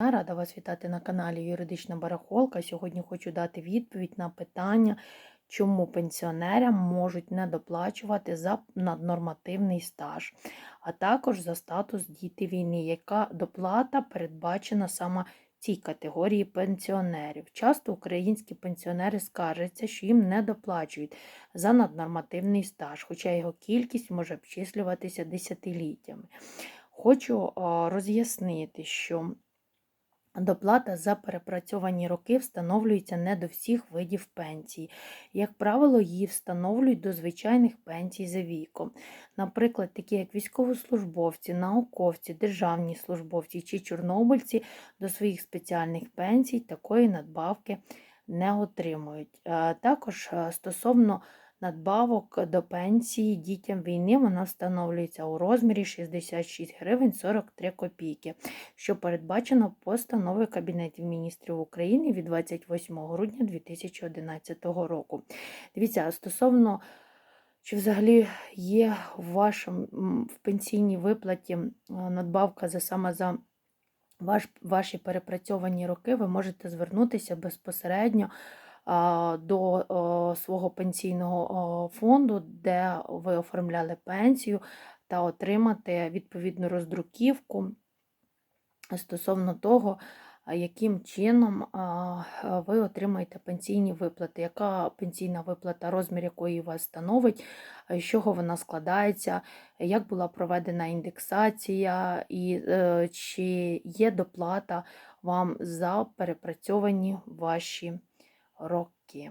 Рада вас вітати на каналі Юридична Барахолка. Сьогодні хочу дати відповідь на питання, чому пенсіонерам можуть не доплачувати за наднормативний стаж, а також за статус діти війни, яка доплата передбачена саме цій категорії пенсіонерів. Часто українські пенсіонери скаржаться, що їм не доплачують за наднормативний стаж, хоча його кількість може обчислюватися десятиліттями. Хочу роз'яснити, що Доплата за перепрацьовані роки встановлюється не до всіх видів пенсій. Як правило, її встановлюють до звичайних пенсій за віком. Наприклад, такі як військовослужбовці, науковці, державні службовці чи чорнобильці до своїх спеціальних пенсій такої надбавки не отримують. Е, Також е, стосовно надбавок до пенсії дітям війни вона встановлюється у розмірі 66 гривень 43 копійки, що передбачено постановою Кабінетів міністрів України від 28 грудня 2011 року. Дивіться, стосовно чи взагалі є в вашому в пенсійній виплаті надбавка за саме за ваш, ваші перепрацьовані роки, ви можете звернутися безпосередньо до свого пенсійного фонду, де ви оформляли пенсію, та отримати відповідну роздруківку стосовно того, яким чином ви отримаєте пенсійні виплати, яка пенсійна виплата, розмір якої вас становить, з чого вона складається, як була проведена індексація, і е, чи є доплата вам за перепрацьовані ваші роки.